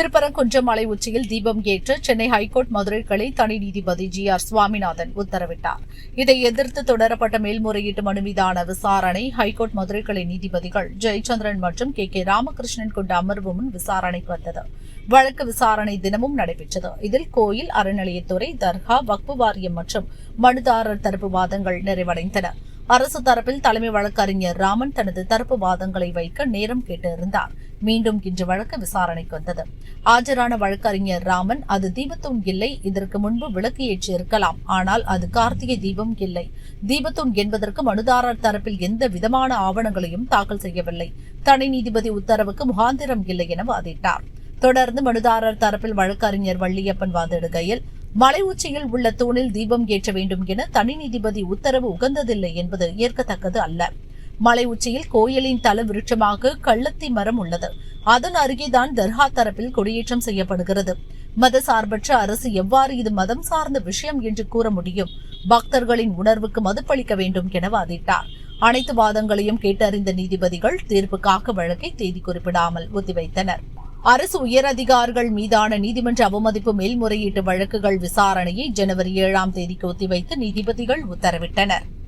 திருப்பரங்குன்றம் மலை உச்சியில் தீபம் ஏற்ற சென்னை ஹைகோர்ட் மதுரை கிளை தனி நீதிபதி ஜி ஆர் சுவாமிநாதன் உத்தரவிட்டார். இதை எதிர்த்து தொடரப்பட்ட மேல்முறையீட்டு மனு மீதான விசாரணை ஹைகோர்ட் மதுரை கிளை நீதிபதிகள் ஜெயச்சந்திரன் மற்றும் கே கே ராமகிருஷ்ணன் கொண்ட அமர்வு முன் விசாரணைக்கு வந்தது. வழக்கு விசாரணை தினமும் நடைபெற்றது. இதில் கோயில் அறநிலையத்துறை தர்கா வக்பு வாரியம் மற்றும் மனுதாரர் தரப்பு வாதங்கள் நிறைவடைந்தன. அரசு தரப்பில் தலைமை வழக்கறிஞர் ராமன் தனது தரப்பு வாதங்களை வைக்க நேரம் கேட்டிருந்தார். மீண்டும் இன்று வழக்கு விசாரணைக்கு வந்தது. ஆஜரான வழக்கறிஞர் ராமன் அது தீபத்தூண் இல்லை இதற்கு முன்பு விளக்கு ஏற்றி இருக்கலாம் ஆனால் அது கார்த்திகை தீபம் இல்லை தீபத்தூண் என்பதற்கு மனுதாரர் தரப்பில் எந்த விதமான ஆவணங்களையும் தாக்கல் செய்யவில்லை. தனி நீதிபதி உத்தரவுக்கு முகாந்திரம் இல்லை என வாதிட்டார். தொடர்ந்து மனுதாரர் தரப்பில் வழக்கறிஞர் வள்ளியப்பன் வாதிடுகையில் மலை உச்சியில் உள்ள தூணில் தீபம் ஏற்ற வேண்டும் என தனி நீதிபதி உத்தரவு உகந்ததில்லை என்பது ஏற்கத்தக்கது அல்ல. மலை உச்சியில் கோயிலின் தல விருட்சமாக கள்ளத்தி மரம் உள்ளது. அதன் அருகேதான் தர்கா தரப்பில் கொடியேற்றம் செய்யப்படுகிறது. மத சார்பற்ற அரசு எவ்வாறு இது மதம் சார்ந்த விஷயம் என்று கூற முடியும்? பக்தர்களின் உணர்வுக்கு மதுப்பளிக்க வேண்டும் என வாதிட்டார். அனைத்து வாதங்களையும் கேட்டறிந்த நீதிபதிகள் தீர்ப்புக்காக வழக்கை தேதி குறிப்பிடாமல் ஒத்திவைத்தனர். அரசு உயரதிகாரிகள் மீதான நீதிமன்ற அவமதிப்பு மேல்முறையீட்டு வழக்குகள் விசாரணையை ஜனவரி ஏழாம் தேதிக்கு ஒத்திவைத்து நீதிபதிகள் உத்தரவிட்டனர்.